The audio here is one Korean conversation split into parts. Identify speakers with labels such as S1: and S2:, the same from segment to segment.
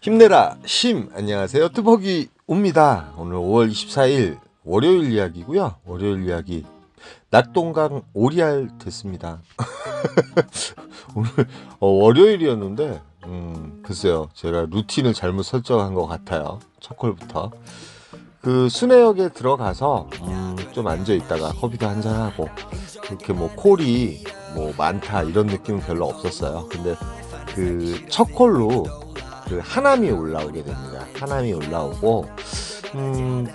S1: 힘내라. 심. 안녕하세요. 뜨벅이 옵니다. 오늘 5월 24일 월요일 이야기고요. 월요일 이야기. 낙동강 오리알 됐습니다. 오늘 어, 월요일이었는데 음, 글쎄요. 제가 루틴을 잘못 설정한 것 같아요. 첫 콜부터. 그 순회역에 들어가서 음, 좀 앉아 있다가 커피도 한잔 하고 그렇게 뭐 콜이 뭐 많다 이런 느낌은 별로 없었어요. 근데 그 첫 콜로 그 하남이 올라오게 됩니다. 하남이 올라오고 음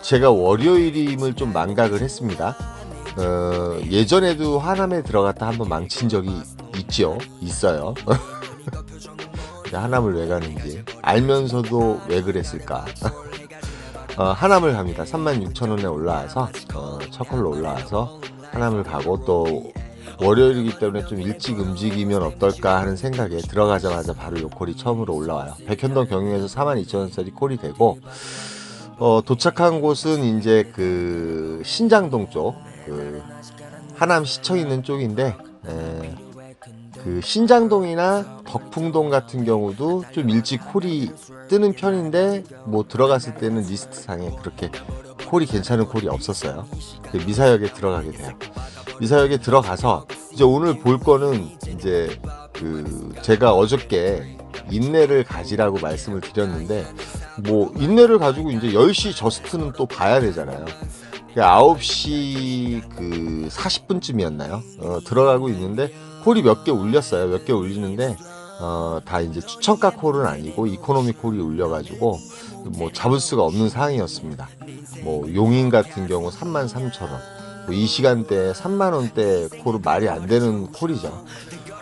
S1: 제가 월요일임을 좀 망각을 했습니다. 어, 예전에도 하남에 들어갔다 한번 망친 적이 있죠. 있어요. 하남을 왜 가는지 알면서도 왜 그랬을까? 어, 하남을 갑니다. 36,000원에 올라와서 어, 첫 컬로 올라와서 하남을 가고 또 월요일이기 때문에 좀 일찍 움직이면 어떨까 하는 생각에 들어가자마자 바로 요 콜이 처음으로 올라와요. 백현동 경유에서 42,000원짜리 콜이 되고 어, 도착한 곳은 이제 그 신장동 쪽, 그 하남 시청 있는 쪽인데 에, 그 신장동이나 덕풍동 같은 경우도 좀 일찍 콜이 뜨는 편인데 뭐 들어갔을 때는 리스트 상에 그렇게 콜이 괜찮은 콜이 없었어요. 그 미사역에 들어가게 돼요. 미사역에 들어가서 이제 오늘 볼 거는 이제 그 제가 어저께 인내를 가지라고 말씀을 드렸는데 뭐 인내를 가지고 이제 10시 저스트는 또 봐야 되잖아요. 9시 그 40분쯤이었나요? 어, 들어가고 있는데 콜이 몇 개 울렸어요. 몇 개 울리는데 어, 다 이제 추천가 콜은 아니고 이코노미 콜이 울려가지고 뭐 잡을 수가 없는 상황이었습니다. 뭐 용인 같은 경우 33,000원. 이 시간대에 3만 원대 콜은 말이 안 되는 콜이죠.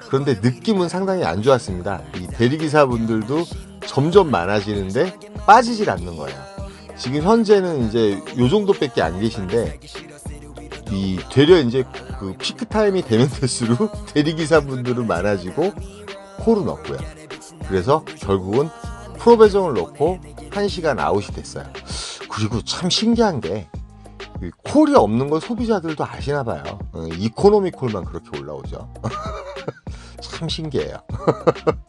S1: 그런데 느낌은 상당히 안 좋았습니다. 이 대리기사분들도 점점 많아지는데 빠지질 않는 거예요. 지금 현재는 이제 요 정도밖에 안 계신데 이 되려 이제 그 피크 타임이 되면 될수록 대리기사분들은 많아지고 콜은 없고요. 그래서 결국은 프로 배정을 넣고 1시간 아웃이 됐어요. 그리고 참 신기한 게 콜이 없는 걸 소비자들도 아시나 봐요. 어, 이코노미 콜만 그렇게 올라오죠. 참 신기해요.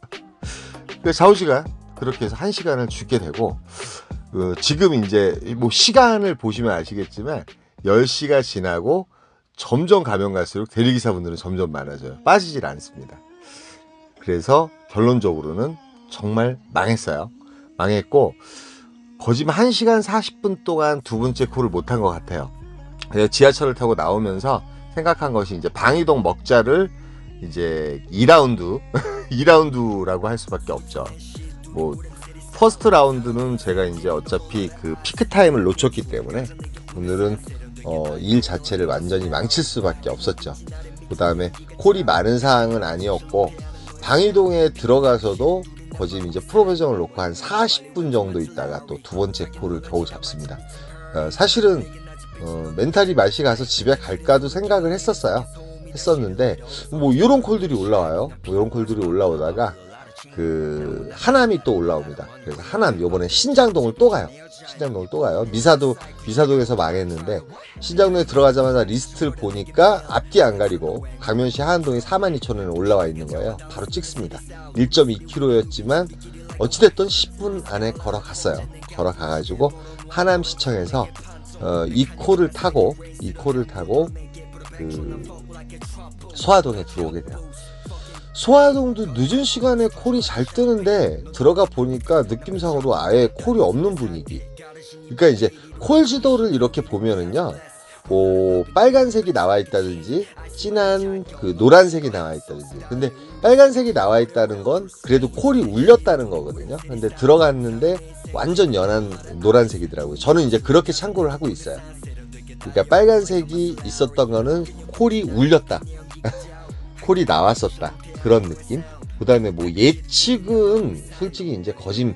S1: 그 좌우지가 그렇게 해서 한 시간을 주게 되고 그 지금 이제 뭐 시간을 보시면 아시겠지만 10시가 지나고 점점 가면 갈수록 대리기사분들은 점점 많아져요. 빠지질 않습니다. 그래서 결론적으로는 정말 망했어요. 망했고 거짓말 1시간 40분 동안 두 번째 콜을 못한 것 같아요. 지하철을 타고 나오면서 생각한 것이 이제 방이동 먹자를 이제 2라운드, 2라운드라고 할 수밖에 없죠. 뭐, 퍼스트 라운드는 제가 이제 어차피 그 피크 타임을 놓쳤기 때문에 오늘은 어, 일 자체를 완전히 망칠 수밖에 없었죠. 그 다음에 콜이 많은 사항은 아니었고 방이동에 들어가서도 거짓 이제 프로배정을 놓고 한 40분 정도 있다가 또 두 번째 콜을 겨우 잡습니다. 어, 사실은 어, 멘탈이 맛이 가서 집에 갈까도 생각을 했었어요. 했었는데 뭐 이런 콜들이 올라와요. 뭐 이런 콜들이 올라오다가 그 하남이 또 올라옵니다. 그래서 하남 요번에 신장동을 또 가요. 신장동을 또 가요. 미사도 미사동에서 망했는데 신장동에 들어가자마자 리스트를 보니까 앞뒤 안 가리고 강면시 하안동이 42,000원에 올라와 있는 거예요. 바로 찍습니다. 1.2km였지만 어찌됐든 10분 안에 걸어갔어요. 걸어가가지고 하남시청에서 어, 이 코를 타고 이 코를 타고 그 소화동에 들어오게 돼요. 소화동도 늦은 시간에 콜이 잘 뜨는데 들어가 보니까 느낌상으로 아예 콜이 없는 분위기. 그러니까 이제 콜 지도를 이렇게 보면은요. 뭐 빨간색이 나와 있다든지 진한 그 노란색이 나와 있다든지. 근데 빨간색이 나와 있다는 건 그래도 콜이 울렸다는 거거든요. 근데 들어갔는데 완전 연한 노란색이더라고요. 저는 이제 그렇게 참고를 하고 있어요. 그러니까 빨간색이 있었던 거는 콜이 울렸다. 콜이 나왔었다 그런 느낌 그 다음에 뭐 예측은 솔직히 이제 거짓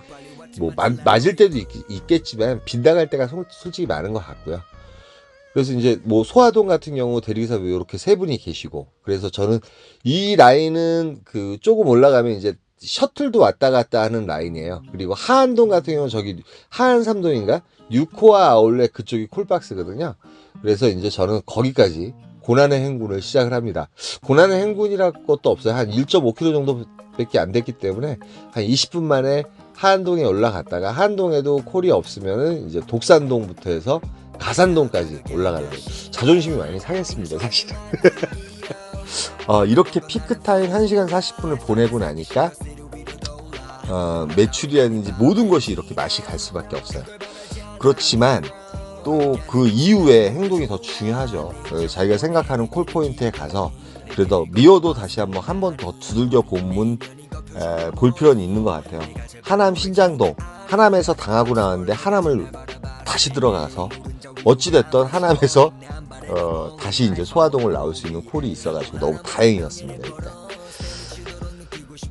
S1: 뭐 맞을 때도 있, 겠지만 빗나갈 때가 솔직히 많은 것 같고요 그래서 이제 뭐 소화동 같은 경우 대리기사 이렇게 세 분이 계시고 그래서 저는 이 라인은 그 조금 올라가면 이제 셔틀도 왔다 갔다 하는 라인이에요. 그리고 하안동 같은 경우는 저기 하안삼동인가 뉴코아 아울렛 그쪽이 콜박스거든요. 그래서 이제 저는 거기까지 고난의 행군을 시작을 합니다. 고난의 행군이랄 것도 없어요. 한 1.5km 정도밖에 안 됐기 때문에 한 20분 만에 하안동에 올라갔다가 하안동에도 콜이 없으면은 이제 독산동부터 해서 가산동까지 올라가려고 자존심이 많이 상했습니다 사실은 어, 이렇게 피크타임 1시간 40분을 보내고 나니까 어, 매출이라든지 모든 것이 이렇게 맛이 갈 수밖에 없어요 그렇지만 또 그 이후에 행동이 더 중요하죠 어, 자기가 생각하는 콜 포인트에 가서 그래도 미워도 다시 한번 한 번 더 두들겨 본문 에, 볼 필요는 있는 것 같아요 하남 신장동 하남에서 당하고 나왔는데 하남을 다시 들어가서 어찌됐던 하남에서 어, 다시 이제 소화동을 나올 수 있는 콜이 있어가지고 너무 다행이었습니다 일단.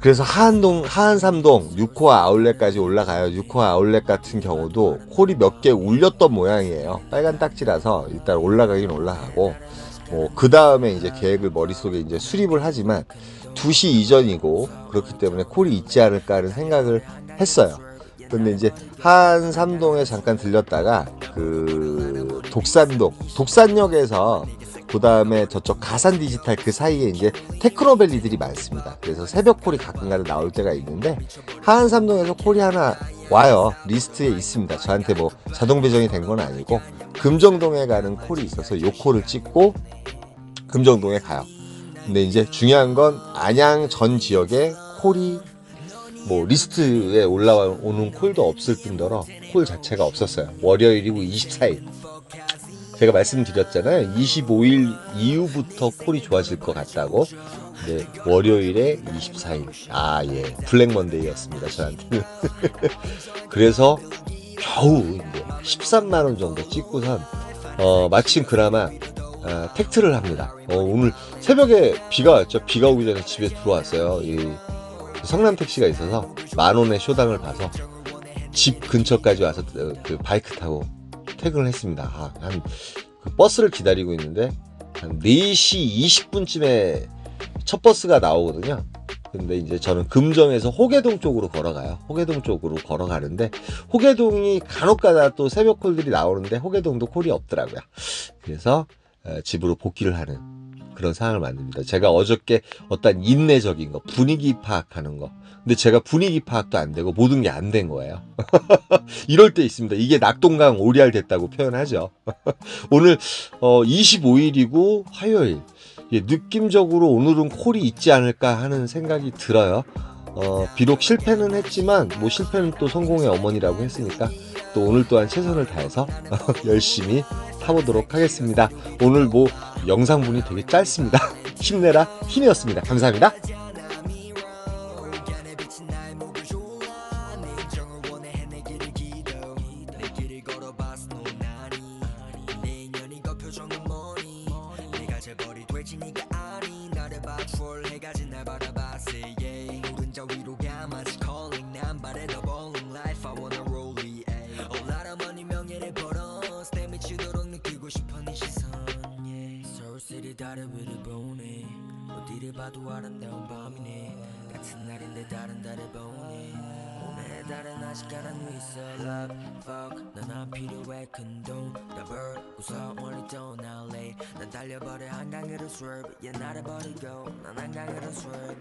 S1: 그래서 하안동, 하안삼동 6호 아울렛까지 올라가요. 6호 아울렛 같은 경우도 콜이 몇 개 울렸던 모양이에요. 빨간 딱지라서 일단 올라가긴 올라가고, 뭐, 그 다음에 이제 계획을 머릿속에 이제 수립을 하지만 2시 이전이고, 그렇기 때문에 콜이 있지 않을까 하는 생각을 했어요. 근데 이제 한삼동에 잠깐 들렸다가 그 독산동 독산역에서 그 다음에 저쪽 가산 디지털 그 사이에 이제 테크노밸리들이 많습니다. 그래서 새벽 콜이 가끔가다 나올 때가 있는데 하안삼동에서 콜이 하나 와요. 리스트에 있습니다. 저한테 뭐 자동 배정이 된 건 아니고 금정동에 가는 콜이 있어서 요 콜을 찍고 금정동에 가요. 근데 이제 중요한 건 안양 전 지역에 콜이 뭐 리스트에 올라오는 콜도 없을 뿐더러 콜 자체가 없었어요. 월요일이고 24일. 제가 말씀드렸잖아요. 25일 이후부터 콜이 좋아질 것 같다고. 근데 월요일에 24일. 아, 예. 블랙 먼데이였습니다. 저한테는. 그래서 겨우 이제 13만 원 정도 찍고선 어, 마침 그나마 어, 택트를 합니다. 어, 오늘 새벽에 비가 왔죠. 비가 오기 전에 집에 들어왔어요. 이 성남 택시가 있어서 만 원의 쇼당을 봐서 집 근처까지 와서 그, 그 바이크 타고 퇴근을 했습니다. 아, 한그 버스를 기다리고 있는데 한 4시 20분쯤에 첫 버스가 나오거든요. 근데 이제 저는 금정에서 호계동 쪽으로 걸어가요. 호계동 쪽으로 걸어가는데 호계동이 간혹가다 또 새벽 콜들이 나오는데 호계동도 콜이 없더라고요. 그래서 어, 집으로 복귀를 하는 그런 상황을 만듭니다. 제가 어저께 어떤 인내적인 거, 분위기 파악하는 거. 근데 제가 분위기 파악도 안 되고 모든 게 안 된 거예요. 이럴 때 있습니다. 이게 낙동강 오리알 됐다고 표현하죠. 오늘 어 25일이고 화요일. 예, 느낌적으로 오늘은 콜이 있지 않을까 하는 생각이 들어요. 어, 비록 실패는 했지만 뭐 실패는 또 성공의 어머니라고 했으니까 또 오늘 또한 최선을 다해서 열심히 타보도록 하겠습니다. 오늘 뭐 영상분이 되게 짧습니다. 힘내라 힘이었습니다. 감사합니다.
S2: 다리 위를 보네 어디를 봐도 아름다운 밤이네. 같은 날인데 다른 달을 보네 오늘의 달은 아직 위 있어. Love fuck 넌안 필요해. 큰돈 더벌 웃어 멀리 떠날래 난 달려버려. 한강으로 swerve. yeah 나를 버리고 난 한강으로 swerve